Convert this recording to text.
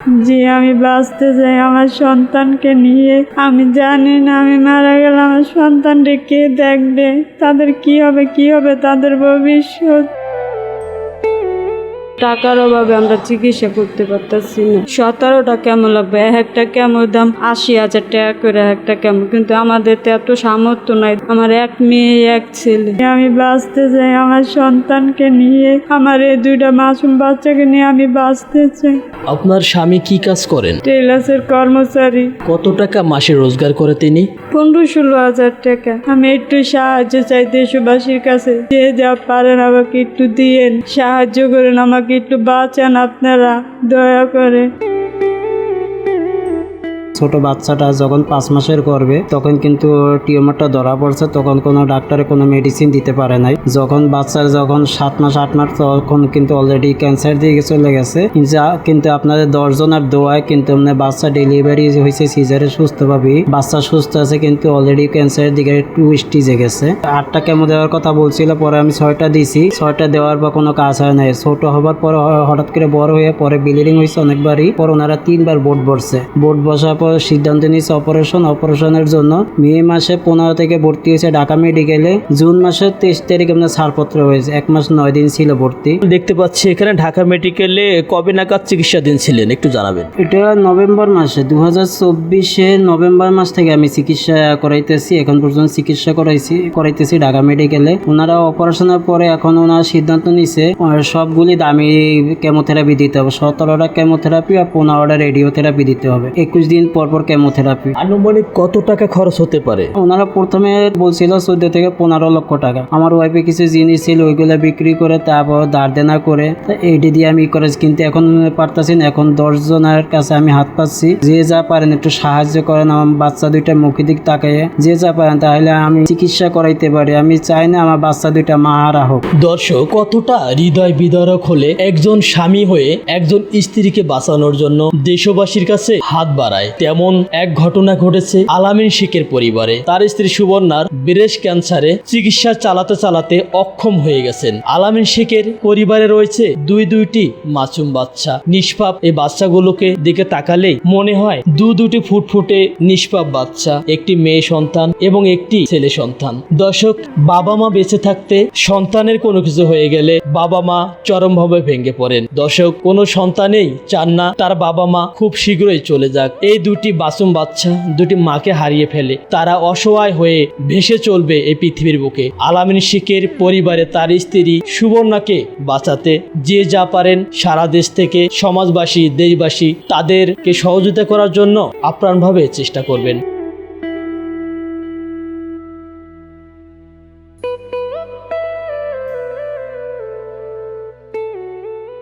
জি আমি বাঁচতে চাই আমার সন্তানকে নিয়ে, আমি জানি না আমি মারা গেলে আমার সন্তানটা কে দেখবে, তাদের কি হবে কি হবে, তাদের ভবিষ্যৎ। টাকার অভাবে আমরা চিকিৎসা করতে পারতেছি না। সতেরোটা কেমন লাগবে? এক একটা কেমন দাম? আশি হাজার টাকা করে একটা কেমন? কিন্তু আমাদের তো এত সামর্থ্য নাই। আমার এক মেয়ে এক ছেলে। আমি বাঁচতে চাই আমার সন্তানকে নিয়ে। আমার এই দুইটা মাসুম বাচ্চাকে নিয়ে আমি বাঁচতে চাই। আপনার স্বামী কি কাজ করেন? টেলার্সের কর্মচারী। কত টাকা মাসে রোজগার করে তিনি? পনেরো ষোলো হাজার টাকা। আমি একটু সাহায্য চাই দেশবাসীর কাছে। যে যা পারেন আমাকে একটু দিয়েন। সাহায্য করেন, আমাকে একটু বাঁচান আপনারা। দয়া করে। ছোট বাচ্চাটা যখন পাঁচ মাসের করবে তখন কিন্তু টিউমারটা ধরা পড়ছে, তখন কোনো ডাক্তারে কোনো মেডিসিন দিতে পারে নাই। যখন বাচ্চার যখন সাত মাস, আট মাস, তখন কিন্তু অলরেডি ক্যান্সার দিকে চলে গেছে। যা কিন্তু আপনাদের দশজনের দোয়ায় কিন্তু আপনার বাচ্চা ডেলিভারি হয়েছে সিজারে সুস্থভাবে বাচ্চা সুস্থ আছে কিন্তু অলরেডি ক্যান্সারের দিকে টু স্টেজে গেছে। আটটা কেমো দেওয়ার কথা বলছিল, পরে আমি ছয়টা দিছি। ছয়টা দেওয়ার পর কোনো কাজ হয় নাই। ছোট হবার পরে হঠাৎ করে বড় হয়ে পরে বিলিডিং হয়েছে অনেকবারই। পর ওনারা তিনবার বোর্ড বসছে। বোর্ড বসার পর সিদ্ধান্ত নিয়েছে অপারেশন অপারেশনের জন্য। মে মাসে পনেরো থেকে ভর্তি হয়েছে ঢাকা মেডিকেলে জুন মাসের তেইশ তারিখ আপনার ছাড়পত্র হয়েছে। এক মাস নয় দিন ছিল ভর্তি। দেখতে পাচ্ছি এখানে ঢাকা মেডিকেলে কবে নাগাদ চিকিৎসাধীন ছিলেন? একটু জানাবেন। এটা নভেম্বর মাসে। দু হাজার চব্বিশে নভেম্বর মাস থেকে আমি চিকিৎসা করাইতেছি। এখন পর্যন্ত চিকিৎসা করাইছি করাইতেছি ঢাকা মেডিকেলে ওনারা অপারেশনের পরে এখন ওনারা সিদ্ধান্ত নিছে সবগুলি দামি কেমোথেরাপি দিতে হবে। সতেরোটা কেমোথেরাপি আর পনেরোটা রেডিওথেরাপি দিতে হবে। একুশ দিন পর পর কেমোথেরাপি। আনুমানিক কত টাকা খরচ হতে পারে? ওনারা প্রথমে বলছিল চোদ্দ থেকে পনেরো লক্ষ টাকা। আমার ওয়াইফে কিছু জিনিস ছিল ওইগুলো বিক্রি করে তারপর দাঁড় দেনা করে এইটি দিয়ে আমি করেছি। কিন্তু এখন পারতাছি না এখন দশ জনের কাছে আমি হাত পাচ্ছি। যে যা পারেন একটু সাহায্য করেন আমার বাচ্চা দুইটা মুখের দিক তাকাইয়ে। যে যা পারেন তাহলে আমি চিকিৎসা করাইতে পারি। আমি চাই না আমার বাচ্চা দুইটা মাহারা হোক। দর্শক কতটা হৃদয় বিদারক হলে একজন স্বামী হয়ে একজন স্ত্রীকে বাঁচানোর জন্য দেশবাসীর কাছে হাত বাড়ায়। তেমন এক ঘটনা ঘটেছে আলামিন শেখের পরিবারে। তার স্ত্রী সুবর্ণার ব্রেস্ট ক্যান্সারে চিকিৎসা চালাতে চালাতে অক্ষম হয়ে গেছেন। আলামিন শেখের পরিবারে রয়েছে দুই দুইটি মাসুম বাচ্চা। নিষ্পাপ এই বাচ্চাগুলোকে দিকে তাকালেই মনে হয় দু দুটি ফুটফুটে নিষ্পাপ বাচ্চা, একটি মেয়ে সন্তান এবং একটি ছেলে সন্তান। দর্শক, বাবা মা বেঁচে থাকতে সন্তানের কোনো কিছু হয়ে গেলে বাবা মা চরমভাবে ভেঙে পড়েন। দর্শক, কোনো সন্তানেই চান না তার বাবা মা খুব শীঘ্রই চলে যাক। এই দুটি বাসুম বাচ্চা দুটি মাকে হারিয়ে ফেলে। তারা অসহায় হয়ে ভেসে চলবে এই পৃথিবীর বুকে। আলামিন শিখের পরিবারে তার স্ত্রী সুবর্ণাকে বাঁচাতে যে যা পারেন সারা দেশ থেকে সমাজবাসী, দেশবাসী তাদেরকে সহযোগিতা করার জন্য আপ্রাণভাবে চেষ্টা করবেন।